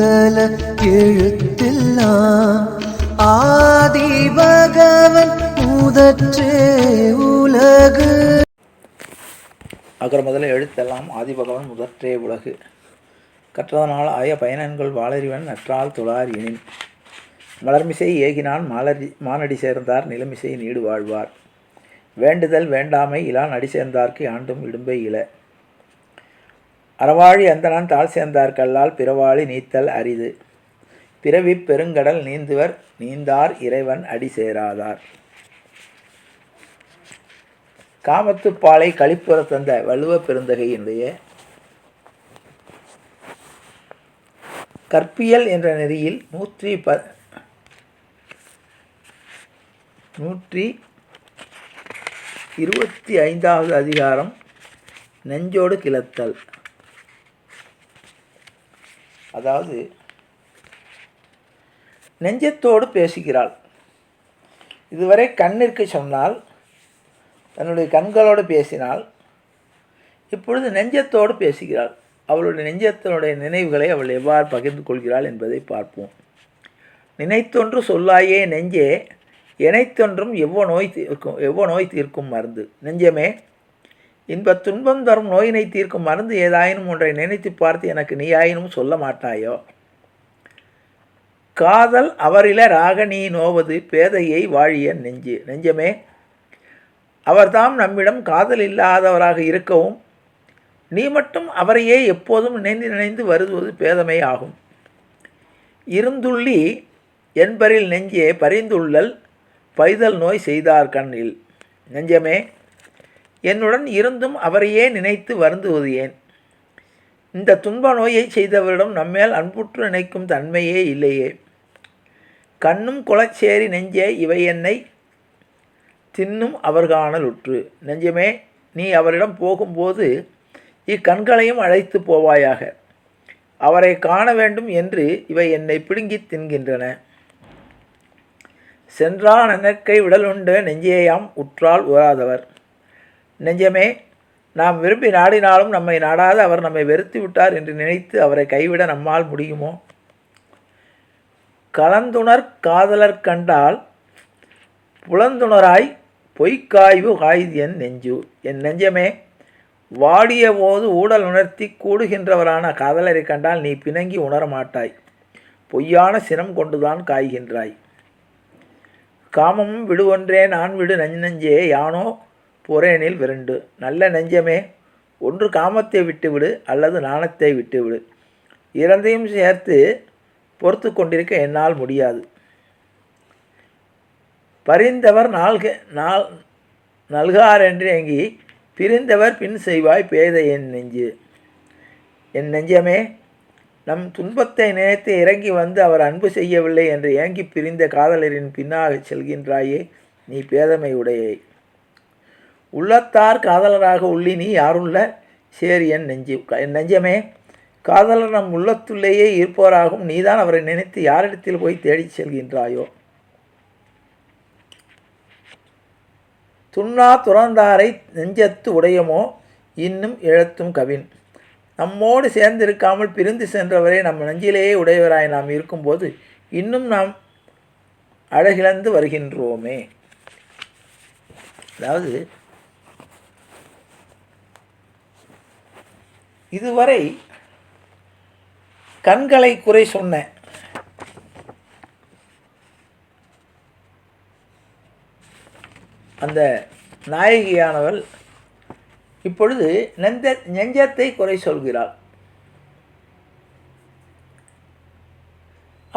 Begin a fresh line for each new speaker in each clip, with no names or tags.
முதல எழுத்தெல்லாம் ஆதி பகவன் முதற்றே உலகு அகர முதல எழுத்தெல்லாம் ஆதி பகவன் முதற்றே உலகு கற்றதனால் ஆய பயனன்கள் வாளறிவன் நற்றால் துளார் எனின் மலர்மிசை ஏகினால் மாலடி மானடி சேர்ந்தார் நிலமிசை நீடு வாழ்வார் வேண்டுதல் வேண்டாமை இலான் அடி சேர்ந்தார்க்கு ஆண்டும் இடும்பை இல அறவாழி அந்தனான் தாழ் சேர்ந்தார்கல்லால் பிறவாழி நீத்தல் அரிது பிறவி பெருங்கடல் நீந்துவர் நீந்தார் இறைவன் அடி சேராதார் காமத்துப்பாலை கழிப்புற தந்த வலுவ பெருந்தகையினுடைய கற்பியல் என்ற நெறியில் நூற்றி ப நூற்றி இருபத்தி ஐந்தாவது அதிகாரம் நெஞ்சோடு கிளத்தல் அதாவது நெஞ்சத்தோடு பேசுகிறாள் இதுவரை கண்ணிற்கு சொன்னால் தன்னுடைய கண்களோடு பேசினால் இப்பொழுது நெஞ்சத்தோடு பேசுகிறாள் அவளுடைய நெஞ்சத்தினுடைய நினைவுகளை அவள் எவ்வாறு பகிர்ந்து கொள்கிறாள் என்பதை பார்ப்போம் நினைத்தொன்று சொல்லாயே நெஞ்சே இணைத்தொன்றும் எவ்வளோ நோய் தீர்க்கும் எவ்வளோ நோய் தீர்க்கும் மருந்து நெஞ்சமே இன்பத் துன்பம் தரும் நோயினை தீர்க்கும் மருந்து ஏதாயினும் ஒன்றை நினைத்து பார்த்து எனக்கு நீயாயினும் சொல்ல மாட்டாயோ காதல் அவரில ராக நீ நோவது பேதையை வாழிய நெஞ்சு நெஞ்சமே அவர்தாம் நம்மிடம் காதல் இல்லாதவராக இருக்கவும் நீ மட்டும் அவரையே எப்போதும் நினைந்து நினைந்து வருவது பேதமை ஆகும் இருந்துள்ளி என்பரில் நெஞ்சே பரிந்துள்ளல் பைதல் நோய் செய்தார் கண்ணில் நெஞ்சமே என்னுடன் இருந்தும் அவரையே நினைத்து வருந்துவது ஏன் இந்த துன்ப நோயை செய்தவரிடம் நம்மேல் அன்புற்று நினைக்கும் தன்மையே இல்லையே கண்ணும் குளச்சேரி நெஞ்சே இவை என்னை தின்னும் அவர்காணலுற்று நெஞ்சமே நீ அவரிடம் போகும்போது இக்கண்களையும் அழைத்து போவாயாக அவரை காண வேண்டும் என்று இவை என்னை பிடுங்கி தின்கின்றன சென்றான் எனக்கை விடலுண்ட நெஞ்சேயாம் உற்றால் உறாதவர் நெஞ்சமே நாம் விரும்பி நாடினாலும் நம்மை நாடாத அவர் நம்மை வெறுத்து விட்டார் என்று நினைத்து அவரை கைவிட நம்மால் முடியுமோ கலந்துணர் காதலர் கண்டால் புலந்துணராய் பொய்க்காய்வு காய்து என் நெஞ்சு என் நெஞ்சமே வாடிய போது ஊடல் உணர்த்தி கூடுகின்றவரான காதலரை கண்டால் நீ பிணங்கி உணரமாட்டாய் பொய்யான சினம் கொண்டுதான் காய்கின்றாய் காமமும் விடுவொன்றே நான் விடு நஞ்சு நஞ்சே யானோ புறேனில் விரண்டு நல்ல நெஞ்சமே ஒன்று காமத்தை விட்டுவிடு அல்லது நாணத்தை விட்டுவிடு இரண்டையும் சேர்த்து பொறுத்து கொண்டிருக்க என்னால் முடியாது பரிந்தவர் நாள்க நாள் நல்கார் என்று எங்கி பிரிந்தவர் பின் செய்வாய் பேத என் நெஞ்சு என் நெஞ்சமே நம் துன்பத்தை நினைத்து இறங்கி வந்து அவர் அன்பு செய்யவில்லை என்று ஏங்கி பிரிந்த காதலரின் பின்னாக செல்கின்றாயே நீ பேதமை உடையை உள்ளத்தார் காதலராக உள்ளினி யாருள்ள சரி என் நெஞ்சு என் நெஞ்சமே காதலர் நம் உள்ளத்துள்ளேயே இருப்பவராகும் நீதான் அவரை நினைத்து யாரிடத்தில் போய் தேடிச் செல்கின்றாயோ துண்ணா துறந்தாரை நெஞ்சத்து உடையமோ இன்னும் இழத்தும் கவின் நம்மோடு சேர்ந்திருக்காமல் பிரிந்து சென்றவரை நம் நெஞ்சிலேயே உடையவராய் நாம் இருக்கும்போது இன்னும் நாம் அழகிழந்து வருகின்றோமே அதாவது இதுவரை கண்களை குறை சொன்ன அந்த நாயகியானவள் இப்பொழுது நெஞ்ச நெஞ்சத்தை குறை சொல்கிறாள்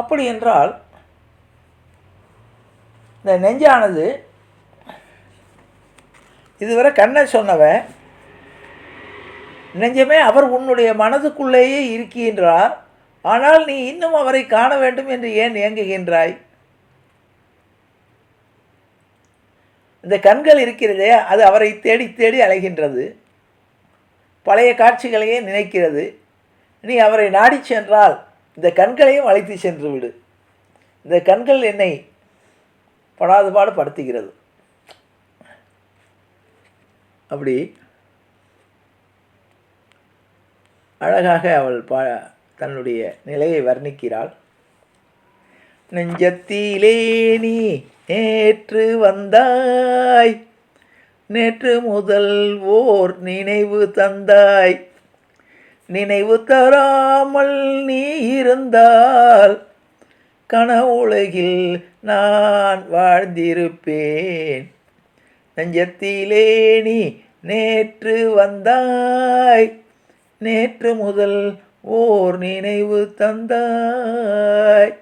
அப்படி என்றால் இந்த நெஞ்சானது இதுவரை கண்ணை சொன்னவன் நெஞ்சமே அவர் உன்னுடைய மனதுக்குள்ளேயே இருக்கின்றார் ஆனால் நீ இன்னும் அவரை காண வேண்டும் என்று ஏன் இயங்குகின்றாய் இந்த கண்கள் இருக்கிறதே அது அவரை தேடி தேடி அலைகின்றது பழைய காட்சிகளையே நினைக்கிறது நீ அவரை நாடி சென்றால் இந்த கண்களையும் அழைத்து சென்று விடு இந்த கண்கள் என்னை படாதுபாடு படுத்துகிறது அப்படி அழகாக அவள் பா தன்னுடைய நிலையை வர்ணிக்கிறாள் நெஞ்சத்திலே நீ நேற்று வந்தாய் நேற்று முதல் ஓர் நினைவு தந்தாய் நினைவு தராமல் நீ இருந்தால் கனவுலகில் நான் வாழ்ந்திருப்பேன் நெஞ்சத்திலே நீ நேற்று வந்தாய் நேற்று முதல் ஓர் நினைவு தந்தாய்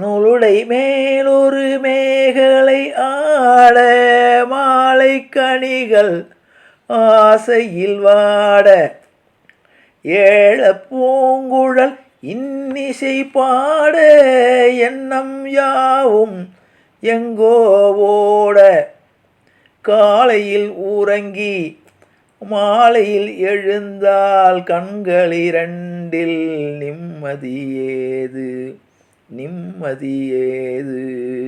நூலுடை மேலொரு மேகலை ஆட மாலை கனிகள் ஆசையில் வாட ஏழ பூங்குழல் இன்னிசை பாட எண்ணம் யாவும் எங்கோவோட காலையில் ஊரங்கி மாலையில் எழுந்தால் கண்கள் இரண்டில் நிம்மதியேது நிம்மதியேது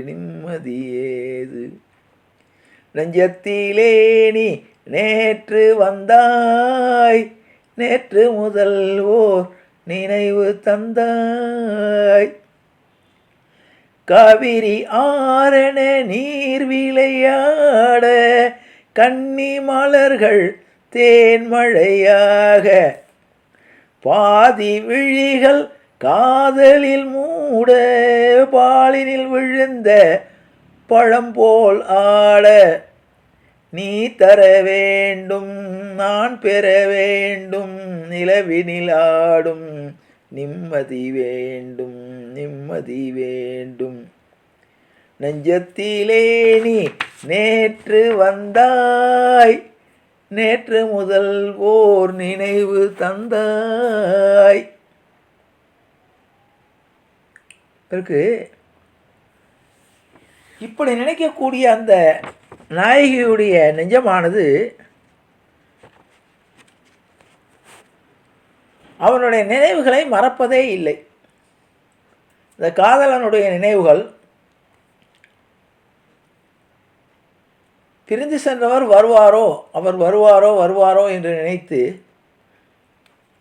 நிம்மதியேது நெஞ்சத்திலே நீ நேற்று வந்தாய் நேற்று முதல் ஓர் நினைவு தந்தாய் காவிரி ஆரண நீர் விளையாட கன்னி மலர்கள் தேன்மழையாக பாதி விழிகள் காதலில் மூட பாலினில் விழுந்த பழம் போல் ஆட நீ தர வேண்டும் நான் பெற வேண்டும் நிலவினில் ஆடும் நிம்மதி வேண்டும் நிம்மதி வேண்டும் நெஞ்சத்திலே நீ நேற்று வந்தாய் நேற்று முதல் ஓர் நினைவு தந்தாய் இருக்கு இப்படி நினைக்கக்கூடிய அந்த நாயகியுடைய நெஞ்சமானது அவனுடைய நினைவுகளை மறப்பதே இல்லை இந்த காதலனுடைய நினைவுகள் பிரிந்து சென்றவர் வருவாரோ அவர் வருவாரோ வருவாரோ என்று நினைத்து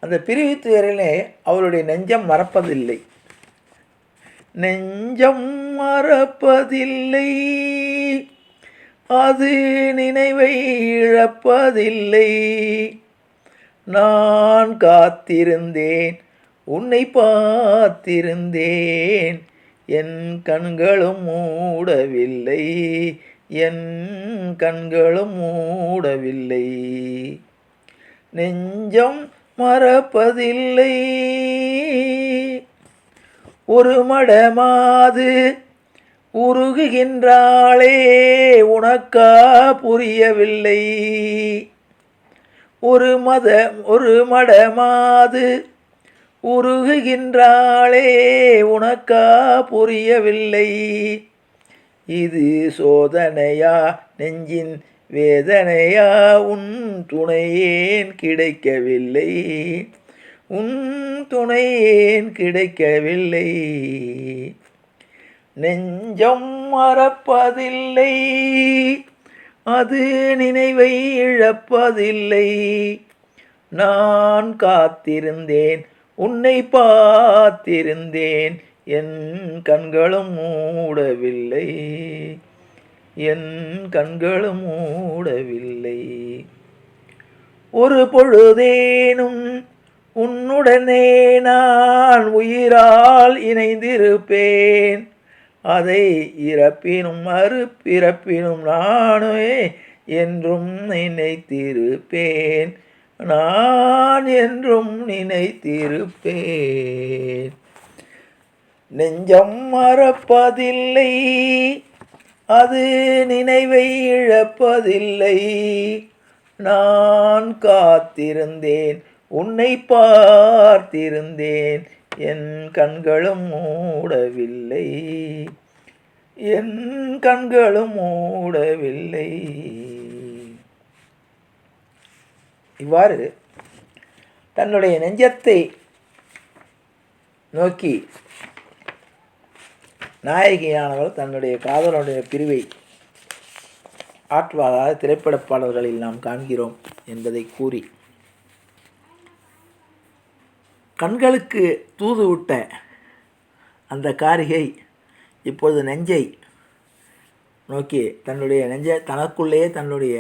அந்த பிரிவு துயரிலே அவருடைய நெஞ்சம் மறப்பதில்லை நெஞ்சம் மறப்பதில்லை அது நினைவை இழப்பதில்லை நான் காத்திருந்தேன் உன்னை பார்த்திருந்தேன் என் கண்களும் மூடவில்லை என் கண்களும் மூடவில்லை நெஞ்சம் மறப்பதில்லை ஒரு மடமாது உருகுகின்றாளே உனக்கா புரியவில்லை ஒரு மத ஒரு மடமாது உருகுகின்றாளே உனக்கா புரியவில்லை இது சோதனையா நெஞ்சின் வேதனையா உன் துணையேன் கிடைக்கவில்லை உன் துணையேன் கிடைக்கவில்லை நெஞ்சம் மறப்பதில்லை அது நினைவை இழப்பதில்லை நான் காத்திருந்தேன் உன்னை பார்த்திருந்தேன் என் கண்களும் மூடவில்லை என் கண்களும் மூடவில்லை ஒரு பொழுதேனும் உன்னுடனே நான் உயிரால் இணைந்திருப்பேன் அதை இறப்பினும் மறுப்பிறப்பினும் நானே என்றும் நினைத்திருப்பேன் நான் என்றும் நினைத்திருப்பேன் நெஞ்சம் மறப்பதில்லை அது நினைவை இழப்பதில்லை நான் காத்திருந்தேன் உன்னை பார்த்திருந்தேன் என் கண்களும் மூடவில்லை என் கண்களும் மூடவில்லை இவ்வாறு தன்னுடைய நெஞ்சத்தை நோக்கி நாயகியானவர் தன்னுடைய காதலுடைய பிரிவை ஆற்றுவதாக திரைப்பட பாடல்களில் நாம் காண்கிறோம் என்பதை கூறி கண்களுக்கு தூது விட்ட அந்த காரிகை இப்பொழுது நெஞ்சை நோக்கி தன்னுடைய நெஞ்ச தனக்குள்ளேயே தன்னுடைய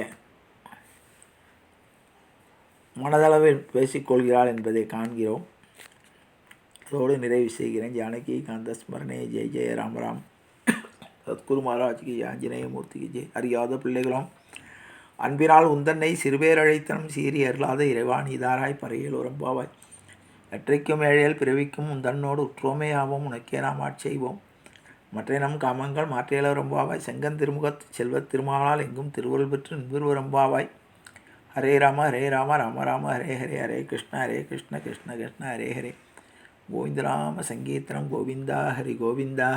மனதளவில் பேசிக்கொள்கிறாள் என்பதை காண்கிறோம் அத்தோடு நிறைவு செய்கிறேன் ஜானகி காந்த ஸ்மரணே ஜெய ஜெய ராம் ராம் சத்குரு மகாராஜ்கி ஆஞ்சநேய ஜெய் அறியாத பிள்ளைகளும் அன்பினால் உந்தன்னை சிறுபேரழைத்தனம் சீரி அருளாத இறைவான் இதாராய் பறையில் உரம்பாவாய் நற்றைக்கும் ஏழையில் பிறவிக்கும் உந்தன்னோடு உற்றோமே ஆவோம் உனக்கே நாம் ஆட்செய்வோம் மற்ற நம் காமங்கள் மாற்றையில ரொம்பாவாய் செங்கன் திருமுகத்து செல்வத் திருமாவனால் எங்கும் திருவுருள் பெற்று நின்றுருவ ரொம்பாவாய் ஹரே ராம ஹரே ராம ராம ராம ஹரே ஹரே ஹரே கிருஷ்ண ஹரே கிருஷ்ண கிருஷ்ண கிருஷ்ண ஹரே ஹரே கோவிந்தராம சங்கீர்த்தனம் கோவிந்தா ஹரி கோவிந்தா